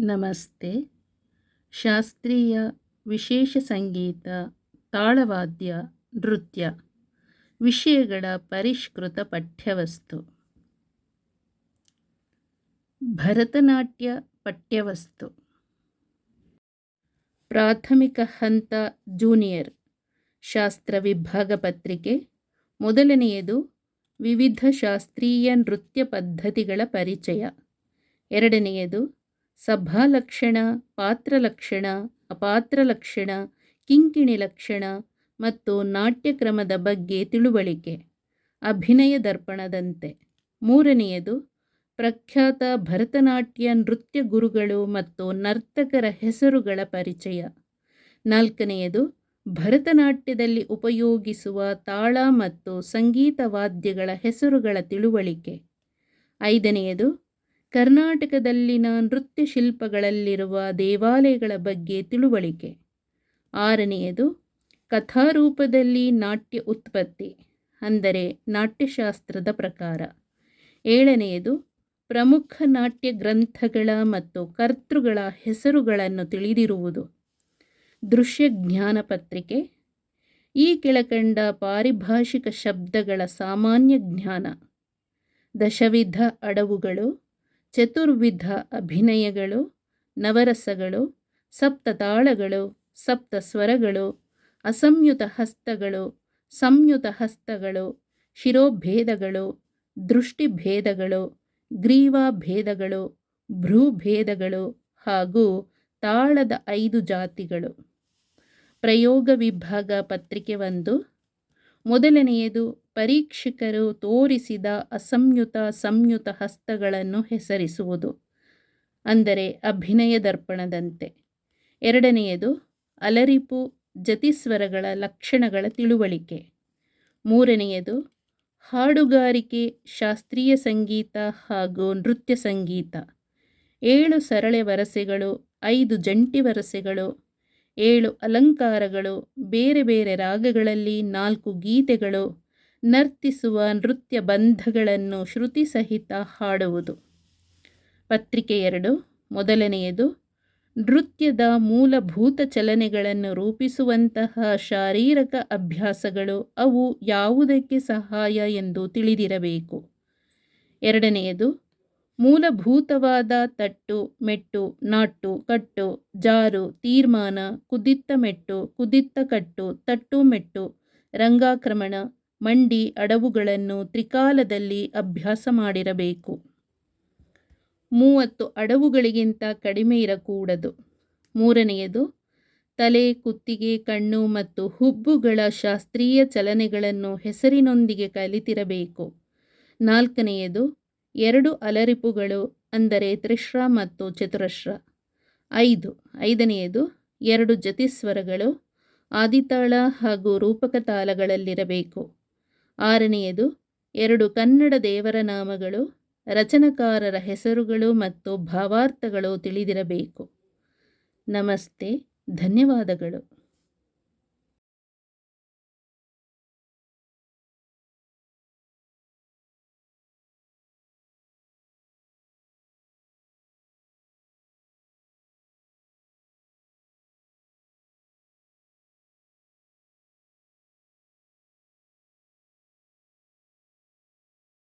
ನಮಸ್ತೆ. ಶಾಸ್ತ್ರೀಯ ವಿಶೇಷ ಸಂಗೀತ, ತಾಳವಾದ್ಯ, ನೃತ್ಯ, ವಿಷಯಗಳ ಪರಿಷ್ಕೃತ ಪಠ್ಯವಸ್ತು. ಭರತನಾಟ್ಯ ಪಠ್ಯವಸ್ತು. ಪ್ರಾಥಮಿಕ ಹಂತ ಜೂನಿಯರ್, ಶಾಸ್ತ್ರ ವಿಭಾಗ ಪತ್ರಿಕೆ, ಮೊದಲನೆಯದು ವಿವಿಧ ಶಾಸ್ತ್ರೀಯ ನೃತ್ಯ ಪದ್ಧತಿಗಳ ಪರಿಚಯ, ಎರಡನೆಯದು ಸಭಾಲಕ್ಷಣ, ಪಾತ್ರಲಕ್ಷಣ, ಅಪಾತ್ರಲಕ್ಷಣ, ಕಿಂಕಿಣಿ ಲಕ್ಷಣ ಮತ್ತು ನಾಟ್ಯಕ್ರಮದ ಬಗ್ಗೆ ತಿಳುವಳಿಕೆ. ಅಭಿನಯ ದರ್ಪಣದಂತೆ. ಮೂರನೆಯದು, ಪ್ರಖ್ಯಾತ ಭರತನಾಟ್ಯ ನೃತ್ಯ ಗುರುಗಳು ಮತ್ತು ನರ್ತಕರ ಹೆಸರುಗಳ ಪರಿಚಯ. ನಾಲ್ಕನೆಯದು, ಭರತನಾಟ್ಯದಲ್ಲಿ ಉಪಯೋಗಿಸುವ ತಾಳ ಮತ್ತು ಸಂಗೀತ ವಾದ್ಯಗಳ ಹೆಸರುಗಳ ತಿಳುವಳಿಕೆ. ಐದನೆಯದು ಕರ್ನಾಟಕದಲ್ಲಿನ ನೃತ್ಯ ಶಿಲ್ಪಗಳಲ್ಲಿರುವ ದೇವಾಲಯಗಳ ಬಗ್ಗೆ ತಿಳುವಳಿಕೆ. ಆರನೆಯದು, ಕಥಾರೂಪದಲ್ಲಿ ನಾಟ್ಯ ಉತ್ಪತ್ತಿ, ಅಂದರೆ ನಾಟ್ಯಶಾಸ್ತ್ರದ ಪ್ರಕಾರ. ಏಳನೆಯದು, ಪ್ರಮುಖ ನಾಟ್ಯ ಗ್ರಂಥಗಳ ಮತ್ತು ಕರ್ತೃಗಳ ಹೆಸರುಗಳನ್ನು ತಿಳಿದಿರುವುದು. ದೃಶ್ಯ ಜ್ಞಾನ ಪತ್ರಿಕೆ, ಈ ಕೆಳಕಂಡ ಪಾರಿಭಾಷಿಕ ಶಬ್ದಗಳ ಸಾಮಾನ್ಯ ಜ್ಞಾನ. ದಶವಿಧ ಅಡವುಗಳು ಚತುರ್ವಿಧ ಅಭಿನಯಗಳು, ನವರಸಗಳು ಸಪ್ತ ತಾಳಗಳು ಸಪ್ತ ಸ್ವರಗಳು ಅಸಂಯುತ ಹಸ್ತಗಳು, ಸಂಯುತ ಹಸ್ತಗಳು, ಶಿರೋಭೇದಗಳು, ದೃಷ್ಟಿಭೇದಗಳು, ಗ್ರೀವಾಭೇದಗಳು, ಭ್ರೂಭೇದಗಳು ಹಾಗೂ ತಾಳದ ಐದು ಜಾತಿಗಳು. ಪ್ರಯೋಗ ವಿಭಾಗ ಪತ್ರಿಕೆ ಒಂದು. ಮೊದಲನೆಯದು ಪರೀಕ್ಷಕರು ತೋರಿಸಿದ ಅಸಂಯುತ ಸಂಯುತ ಹಸ್ತಗಳನ್ನು ಹೆಸರಿಸುವುದು. ಅಂದರೆ ಅಭಿನಯ ದರ್ಪಣದಂತೆ. ಎರಡನೆಯದು, ಅಲರಿಪು ಜತಿಸ್ವರಗಳ ಲಕ್ಷಣಗಳ ತಿಳುವಳಿಕೆ. ಮೂರನೆಯದು, ಹಾಡುಗಾರಿಕೆ, ಶಾಸ್ತ್ರೀಯ ಸಂಗೀತ ಹಾಗೂ ನೃತ್ಯ ಸಂಗೀತ. ಏಳು ಸರಳೆ ವರಸೆಗಳು, ಐದು ಜಂಟಿ ವರಸೆಗಳು, ಏಳು ಅಲಂಕಾರಗಳು, ಬೇರೆ ಬೇರೆ ರಾಗಗಳಲ್ಲಿ ನಾಲ್ಕು ಗೀತೆಗಳು ನರ್ತಿಸುವ ನೃತ್ಯ ಬಂಧಗಳನ್ನು ಶ್ರುತಿ ಸಹಿತ ಹಾಡುವುದು. ಪತ್ರಿಕೆ ಎರಡು, ಮೊದಲನೆಯದು, ನೃತ್ಯದ ಮೂಲಭೂತ ಚಲನೆಗಳನ್ನು ರೂಪಿಸುವಂತಹ ಶಾರೀರಿಕ ಅಭ್ಯಾಸಗಳು ಅವು ಯಾವುದಕ್ಕೆ ಸಹಾಯ ಎಂದು ತಿಳಿದಿರಬೇಕು. ಎರಡನೆಯದು, ಮೂಲಭೂತವಾದ ತಟ್ಟು, ಮೆಟ್ಟು, ನಾಟ್ಟು, ಕಟ್ಟು, ಜಾರು, ತೀರ್ಮಾನ, ಕುದಿತ್ತ ಮೆಟ್ಟು, ಕುದಿತ್ತ ಕಟ್ಟು, ತಟ್ಟು ಮೆಟ್ಟು, ರಂಗಾಕ್ರಮಣ ಮಂಡಿ ಅಡವುಗಳನ್ನು ತ್ರಿಕಾಲದಲ್ಲಿ ಅಭ್ಯಾಸ ಮಾಡಿರಬೇಕು. ಮೂವತ್ತು, ಅಡವುಗಳಿಗಿಂತ ಕಡಿಮೆ ಇರಕೂಡದು. ಮೂರನೆಯದು, ತಲೆ, ಕುತ್ತಿಗೆ, ಕಣ್ಣು ಮತ್ತು ಹುಬ್ಬುಗಳ ಶಾಸ್ತ್ರೀಯ ಚಲನೆಗಳನ್ನು ಹೆಸರಿನೊಂದಿಗೆ ಕಲಿತಿರಬೇಕು. ನಾಲ್ಕನೆಯದು, ಎರಡು ಅಲರಿಪುಗಳು ಅಂದರೆ ತ್ರಿಶ್ರ ಮತ್ತು ಚತುರಶ್ರ. ಐದು, ಐದನೆಯದು, ಎರಡು ಜತಿಸ್ವರಗಳು ಆದಿತಾಳ ಹಾಗೂ ರೂಪಕ ತಾಳಗಳಲ್ಲಿರಬೇಕು ಆರನೆಯದು ಎರಡು ಕನ್ನಡ ದೇವರ ನಾಮಗಳು ರಚನಕಾರರ ಹೆಸರುಗಳು ಮತ್ತು ಭಾವಾರ್ಥಗಳು ತಿಳಿದಿರಬೇಕು. ನಮಸ್ತೆ ಧನ್ಯವಾದಗಳು.